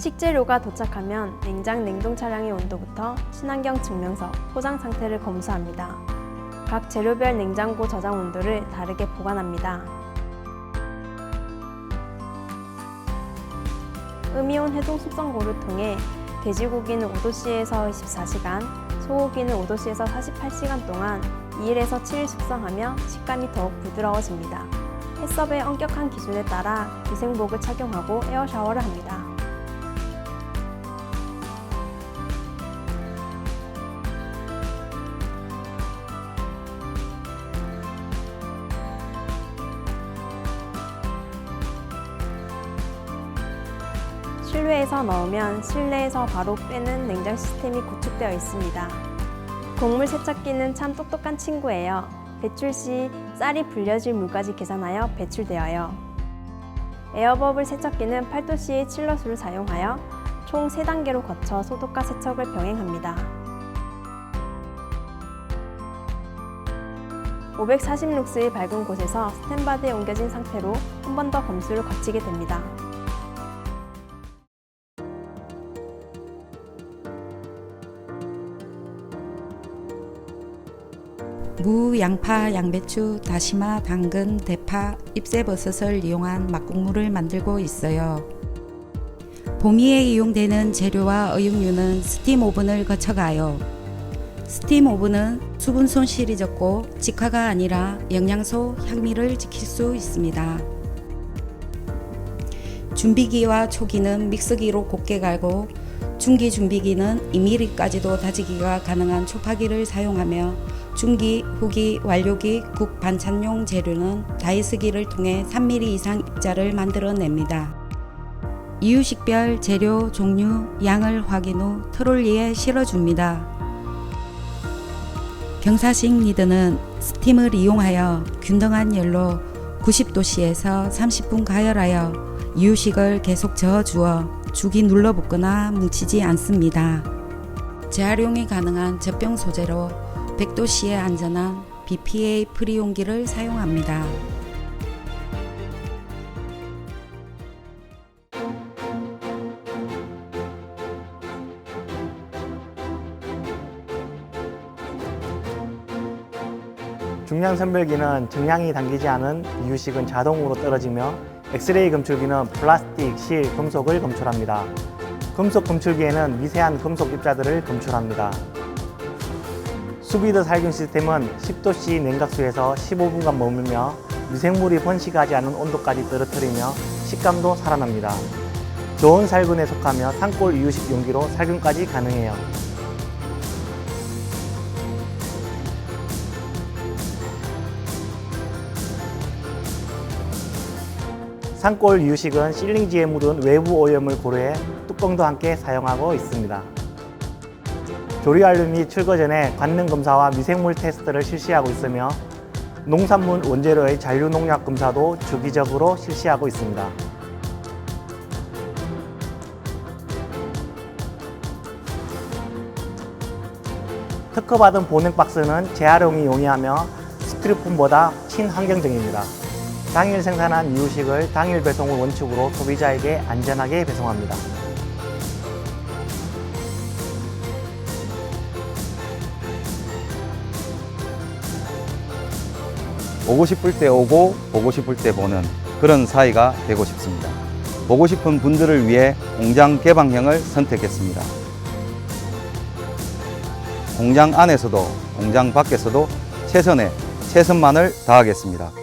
식재료가 도착하면 냉장 냉동 차량의 온도부터 친환경 증명서, 포장 상태를 검수합니다. 각 재료별 냉장고 저장 온도를 다르게 보관합니다. 음이온 해동 숙성고를 통해 돼지고기는 5도씨에서 24시간, 소고기는 5도씨에서 48시간 동안 2일에서 7일 숙성하며 식감이 더욱 부드러워집니다. 해썹의 엄격한 기준에 따라 위생복을 착용하고 에어 샤워를 합니다. 실외에서 넣으면 실내에서 바로 빼는 냉장 시스템이 구축되어 있습니다. 곡물 세척기는 참 똑똑한 친구예요. 배출 시 쌀이 불려질 물까지 계산하여 배출되어요. 에어버블 세척기는 8도씨의 칠러수를 사용하여 총 3단계로 거쳐 소독과 세척을 병행합니다. 540룩스의 밝은 곳에서 스탠바드에 옮겨진 상태로 한 번 더 검수를 거치게 됩니다. 무, 양파, 양배추, 다시마, 당근, 대파, 잎새버섯을 이용한 막국물을 만들고 있어요. 보미에 이용되는 재료와 어육류는 스팀 오븐을 거쳐가요. 스팀 오븐은 수분 손실이 적고 직화가 아니라 영양소, 향미를 지킬 수 있습니다. 준비기와 초기는 믹서기로 곱게 갈고 중기 준비기는 2mm까지도 다지기가 가능한 초파기를 사용하며 중기, 후기, 완료기, 국 반찬용 재료는 다이스기를 통해 3mm 이상 입자를 만들어냅니다. 이유식별 재료 종류, 양을 확인 후 트롤리에 실어줍니다. 경사식 리드는 스팀을 이용하여 균등한 열로 90도씨에서 30분 가열하여 이유식을 계속 저어주어 죽이 눌러붙거나 뭉치지 않습니다. 재활용이 가능한 젖병 소재로 100도씨의 안전한 BPA 프리 용기를 사용합니다. 중량 선별기는 정량이 담기지 않은 이유식은 자동으로 떨어지며 엑스레이 검출기는 플라스틱, 실, 금속을 검출합니다. 금속 검출기에는 미세한 금속 입자들을 검출합니다. 수비드 살균 시스템은 10도씨 냉각수에서 15분간 머물며 미생물이 번식하지 않은 온도까지 떨어뜨리며 식감도 살아납니다. 좋은 살균에 속하며 산골 이유식 용기로 살균까지 가능해요. 산골 이유식은 실링지에 묻은 외부 오염을 고려해 뚜껑도 함께 사용하고 있습니다. 및 출고 전에 관능 검사와 미생물 테스트를 실시하고 있으며 농산물 원재료의 잔류 농약 검사도 주기적으로 실시하고 있습니다. 특허받은 보냉 박스는 재활용이 용이하며 스티로폼보다 친환경적입니다. 당일 생산한 이유식을 당일 배송을 원칙으로 소비자에게 안전하게 배송합니다. 오고 싶을 때 오고 보고 싶을 때 보는 그런 사이가 되고 싶습니다. 보고 싶은 분들을 위해 공장 개방형을 선택했습니다. 공장 안에서도 공장 밖에서도 최선의 최선만을 다하겠습니다.